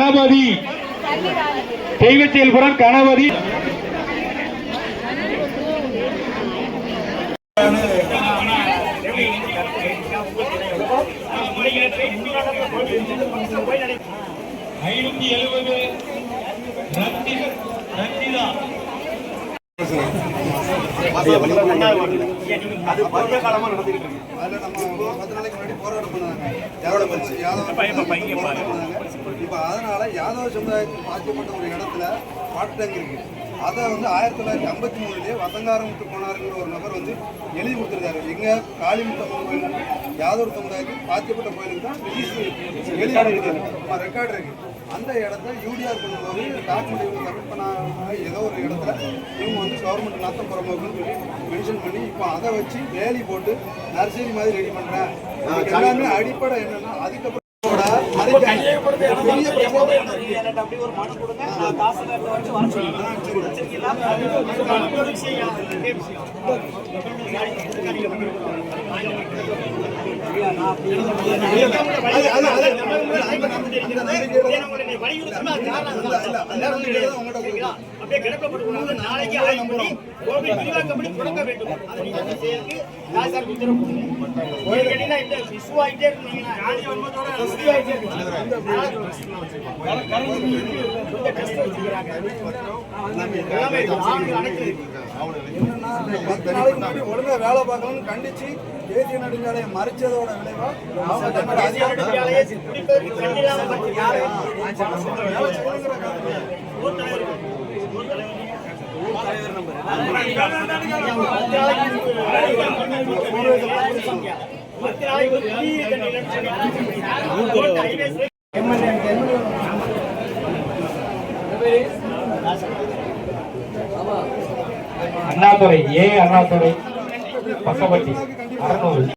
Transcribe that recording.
கணபதி. தெய்வ செயல்புறம் கணபதி. ஐநூத்தி எழுபது ரஞ்சிதா அதுல நம்ம பத்து நாளைக்கு முன்னாடி போராட்டம் பண்ணாங்க. யாதவ கட்சி, யாதவ. இப்ப அதனால யாதவ சமுதாயத்துக்கு பாதிக்கப்பட்ட ஒரு இடத்துல வாட்டர் டேங்க் இருக்கு. அதை வந்து ஆயிரத்தி தொள்ளாயிரத்தி ஐம்பத்தி மூணுலேயே வசங்காரமுத்து போனாருங்கிற ஒரு நபர் வந்து எழுதி கொடுத்துருக்காரு. எங்க காளிமுத்தம்மன் கோயில் யாதவர் சமுதாயத்துக்கு பாதிக்கப்பட்ட கோயிலுக்கு தான் ரிஜிஸ்டர் எழுதி கொடுத்துருக்காரு. ரெக்கார்டு இருக்கு. அந்த இடத்த யூடிஆர் பண்ணும்போது டாக்குமெண்ட் இவங்க சப்மிட் பண்ண ஏதோ ஒரு இடத்துல இவங்க வந்து கவர்மெண்ட் நத்தம் புறம்போக்குன்னு சொல்லி மென்ஷன் பண்ணி இப்போ அதை வச்சு வேலி போட்டு நர்சரி மாதிரி ரெடி இதுக்கு எல்லாமே அடிப்படை என்னன்னா அதுக்கப்புறம் அப்படியே கிடக்கப்பட்டு நாளைக்கு ஆய்வு பண்ணி கோவில் விரிவாக்கப்படி தொடங்க வேண்டும் அதை நீங்க வந்து செய்யறதுக்கு ராஜாக்கு உத்தரவு. கோயில் கட்டினா இந்த issue ஆயிட்டே இருந்தீங்கன்னா, issue ஆயிட்டே இருக்கு. கொஞ்சம் கஷ்டம் வச்சுக்கிறாங்க. எல்லாமே இருக்கு. ஆவணங்கள் ஒழுங்கா வேலை பார்க்கணும்னு கண்டிச்சு தேசிய நெடுஞ்சாலையை மறைச்சதோட விளைவா தலைவர் நம்பர் அண்ணாதுரை ஏ அண்ணாதுரை பக்கவட்டி அறநூறு.